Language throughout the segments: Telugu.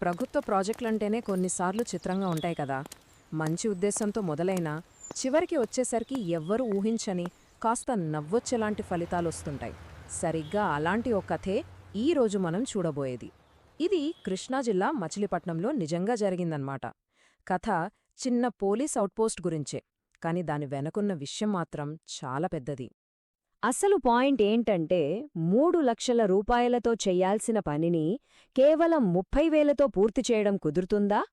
ప్రభుత్వ ప్రాజెక్టులంటేనే కొన్నిసార్లు చిత్రంగా ఉంటాయి కదా. మంచి ఉద్దేశంతో మొదలైనా చివరికి వచ్చేసరికి ఎవ్వరూ ఊహించని కాస్త నవ్వొచ్చేలాంటి ఫలితాలు వస్తుంటాయి సరిగ్గా అలాంటి ఒక కథే ఈ రోజు మనం చూడబోయేది. ఇది కృష్ణా జిల్లా మచిలీపట్నంలో నిజంగా జరిగిందన్నమాట. కథ చిన్న పోలీస్ అవుట్పోస్ట్ గురించే కాని దాని వెనకున్న విషయం మాత్రం చాలా పెద్దది. అసలు పాయింట్ ఏంటంటే మూడు లక్షల రూపాయలతో చెయ్యాల్సిన పనిని కేవలం ముప్పై వేలతో పూర్తి చేయడం కుదురుతుందా?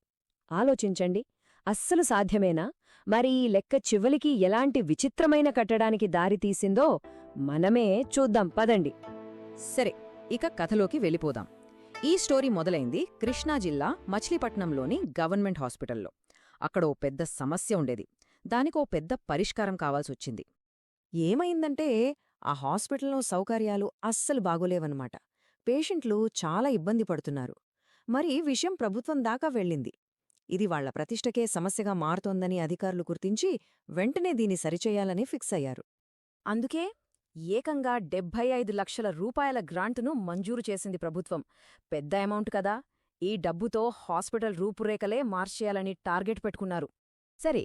ఆలోచించండి. అస్సలు సాధ్యమేనా? మరి ఈ లెక్క చివలికి ఎలాంటి విచిత్రమైన కట్టడానికి దారితీసిందో మనమే చూద్దాం. పదండి. సరే ఇక కథలోకి వెళ్ళిపోదాం. ఈ స్టోరీ మొదలైంది కృష్ణా జిల్లా మచిలీపట్నంలోని గవర్నమెంట్ హాస్పిటల్లో. అక్కడ ఓ పెద్ద సమస్య ఉండేది. దానికో పెద్ద పరిష్కారం కావాల్సొచ్చింది. ఏమైందంటే ఆ హాస్పిటల్లో సౌకర్యాలు అస్సలు బాగోలేవన్నమాట. పేషెంట్లు చాలా ఇబ్బంది పడుతున్నారు. మరి విషయం ప్రభుత్వం దాకా వెళ్ళింది. ఇది వాళ్ళ ప్రతిష్టకే సమస్యగా మారుతోందని అధికారులు గుర్తించి వెంటనే దీన్ని సరిచేయాలని ఫిక్స్ అయ్యారు. అందుకే ఏకంగా డెబ్బై ఐదు లక్షల రూపాయల గ్రాంటును మంజూరు చేసింది ప్రభుత్వం. పెద్ద అమౌంట్ కదా! ఈ డబ్బుతో హాస్పిటల్ రూపురేఖలే మార్చేయాలని టార్గెట్ పెట్టుకున్నారు. సరే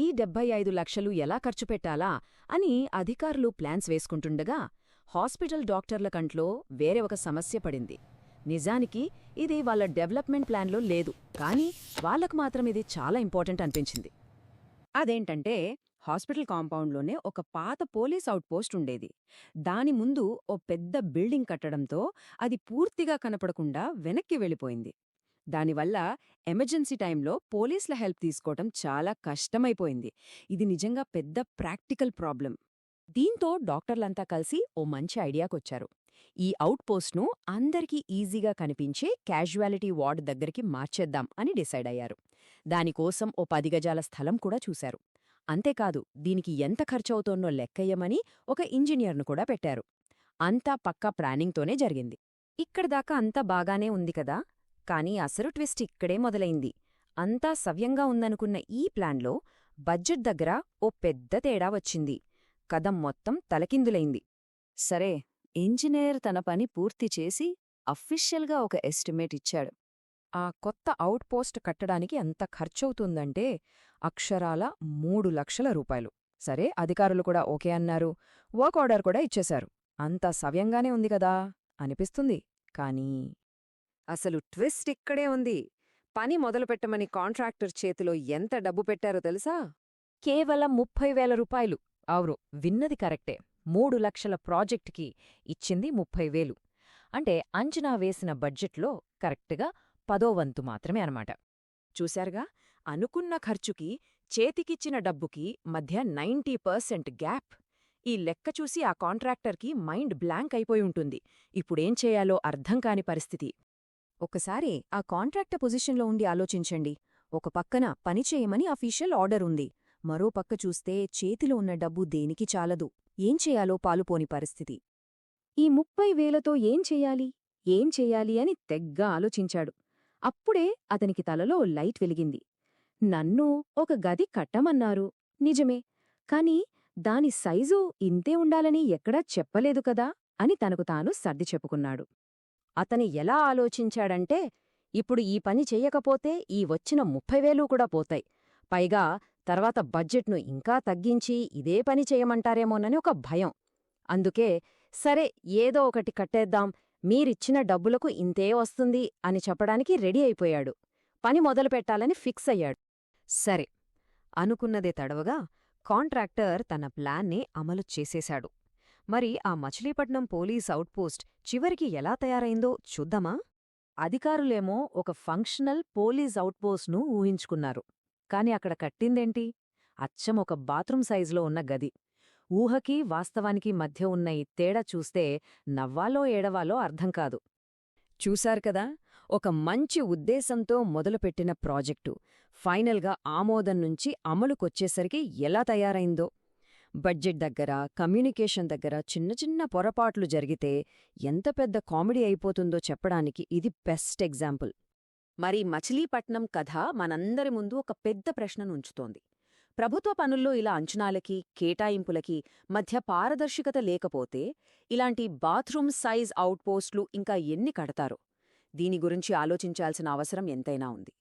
ఈ డెబ్బై ఐదు లక్షలు ఎలా ఖర్చు పెట్టాలా అని అధికారులు ప్లాన్స్ వేసుకుంటుండగా హాస్పిటల్ డాక్టర్ల కంట్లో వేరే ఒక సమస్య పడింది. నిజానికి ఇది వాళ్ళ డెవలప్మెంట్ ప్లాన్లో లేదు కానీ వాళ్ళకు మాత్రం ఇది చాలా ఇంపార్టెంట్ అనిపించింది. అదేంటంటే హాస్పిటల్ కాంపౌండ్లోనే ఒక పాత పోలీస్ అవుట్పోస్ట్ ఉండేది. దాని ముందు ఓ పెద్ద బిల్డింగ్ కట్టడంతో అది పూర్తిగా కనపడకుండా వెనక్కి వెళ్ళిపోయింది. దానివల్ల ఎమర్జెన్సీ టైంలో పోలీసుల హెల్ప్ తీసుకోవటం చాలా కష్టమైపోయింది. ఇది నిజంగా పెద్ద ప్రాక్టికల్ ప్రాబ్లం దీంతో డాక్టర్లంతా కలిసి ఓ మంచి ఐడియాకొచ్చారు. ఈ అవుట్పోస్ట్ను అందరికీ ఈజీగా కనిపించే క్యాజువాలిటీ వార్డ్ దగ్గరికి మార్చేద్దాం అని డిసైడ్ అయ్యారు. దానికోసం ఓ పది గజాల స్థలం కూడా చూశారు. అంతేకాదు దీనికి ఎంత ఖర్చవుతోన్నో లెక్కయ్యమని ఒక ఇంజనీర్ను కూడా పెట్టారు. అంతా పక్కా ప్లానింగ్తోనే జరిగింది. ఇక్కడిదాకా అంతా బాగానే ఉంది కదా? కానీ అసలు ట్విస్ట్ ఇక్కడే మొదలైంది. అంతా సవ్యంగా ఉందనుకున్న ఈ ప్లాన్లో బడ్జెట్ దగ్గర ఓ పెద్ద తేడా వచ్చింది. కథం మొత్తం తలకిందులైంది. సరే ఇంజనీర్ తన పని పూర్తి చేసి అఫీషియల్గా ఒక ఎస్టిమేట్ ఇచ్చాడు. ఆ కొత్త అవుట్పోస్ట్ కట్టడానికి ఎంత ఖర్చవుతుందంటే అక్షరాల మూడు లక్షల రూపాయలు. సరే అధికారులు కూడా ఓకే అన్నారు. వర్క్ ఆర్డర్ కూడా ఇచ్చేశారు. అంతా సవ్యంగానే ఉంది కదా? అనిపిస్తుంది. కానీ అసలు ట్విస్ట్ ఇక్కడే ఉంది. పని మొదలుపెట్టమని కాంట్రాక్టర్ చేతిలో ఎంత డబ్బు పెట్టారో తెలుసా? కేవలం ముప్పై వేల రూపాయలు. అవురు విన్నది కరెక్టే. మూడు లక్షల ప్రాజెక్టుకి ఇచ్చింది ముప్పై వేలు. అంటే అంచనా వేసిన బడ్జెట్లో కరెక్ట్గా పదో వంతు మాత్రమే అనమాట. చూశారుగా? అనుకున్న ఖర్చుకి చేతికిచ్చిన డబ్బుకి మధ్య నైంటీ పర్సెంట్ గ్యాప్. ఈ లెక్క చూసి ఆ కాంట్రాక్టర్కి మైండ్ బ్లాంక్ అయిపోయి ఉంటుంది. ఇప్పుడేం చేయాలో అర్థం కాని పరిస్థితి. ఒకసారి ఆ కాంట్రాక్టర్ పొజిషన్లో ఉండి ఆలోచించండి. ఒక పక్కన పనిచేయమని అఫీషియల్ ఆర్డర్ ఉంది. మరో పక్క చూస్తే చేతిలో ఉన్న డబ్బు దేనికి చాలదు. ఏం చేయాలో పాలుపోని పరిస్థితి. ఈ ముప్పై వేలతో ఏం చెయ్యాలి ఏం చెయ్యాలి అని తెగ్గా ఆలోచించాడు. అప్పుడే అతనికి తలలో లైట్ వెలిగింది. నన్ను ఒక గది కట్టమన్నారు. నిజమే. కాని దాని సైజు ఇంతే ఉండాలని ఎక్కడా చెప్పలేదు కదా అని తనకు తాను సర్ది చెప్పుకున్నాడు. అతని ఎలా ఆలోచించాడంటే ఇప్పుడు ఈ పని చెయ్యకపోతే ఈ వచ్చిన ముప్పై వేలు కూడా పోతాయి. పైగా తర్వాత బడ్జెట్ను ఇంకా తగ్గించి ఇదే పని చేయమంటారేమోనని ఒక భయం. అందుకే సరే ఏదో ఒకటి కట్టేద్దాం మీరిచ్చిన డబ్బులకు ఇంతే వస్తుంది అని చెప్పడానికి రెడీ అయిపోయాడు. పని మొదలుపెట్టాలని ఫిక్స్ అయ్యాడు. సరే అనుకున్నదే తడవగా కాంట్రాక్టర్ తన ప్లాన్ని అమలు చేసేశాడు. మరి ఆ మచిలీపట్నం పోలీస్ అవుట్పోస్ట్ చివరికి ఎలా తయారైందో చూద్దామా? అధికారులేమో ఒక ఫంక్షనల్ పోలీస్ అవుట్పోస్ట్ను ఊహించుకున్నారు. కాని అక్కడ కట్టిందేంటి? అచ్చం ఒక బాత్రూం సైజులో ఉన్న గది. ఊహకి వాస్తవానికి మధ్య ఉన్న ఈ తేడా చూస్తే నవ్వాలో ఏడవాలో అర్థం కాదు. చూశారు కదా ఒక మంచి ఉద్దేశంతో మొదలుపెట్టిన ప్రాజెక్టు. ఫైనల్గా ఆమోదం నుంచి అమలుకొచ్చేసరికి ఎలా తయారైందో. బడ్జెట్ దగ్గర కమ్యూనికేషన్ దగ్గర చిన్న చిన్న పొరపాట్లు జరిగితే ఎంత పెద్ద కామెడీ అయిపోతుందో చెప్పడానికి ఇది బెస్ట్ ఎగ్జాంపుల్. మరి మచిలీపట్నం కథ మనందరి ముందు ఒక పెద్ద ప్రశ్నను ఉంచుతోంది. ప్రభుత్వ పనుల్లో ఇలా అంచనాలకి కేటాయింపులకి మధ్య పారదర్శకత లేకపోతే ఇలాంటి బాత్రూమ్ సైజ్ అవుట్పోస్ట్లు ఇంకా ఎన్ని కడతారో? దీని గురించి ఆలోచించాల్సిన అవసరం ఎంతైనా ఉంది.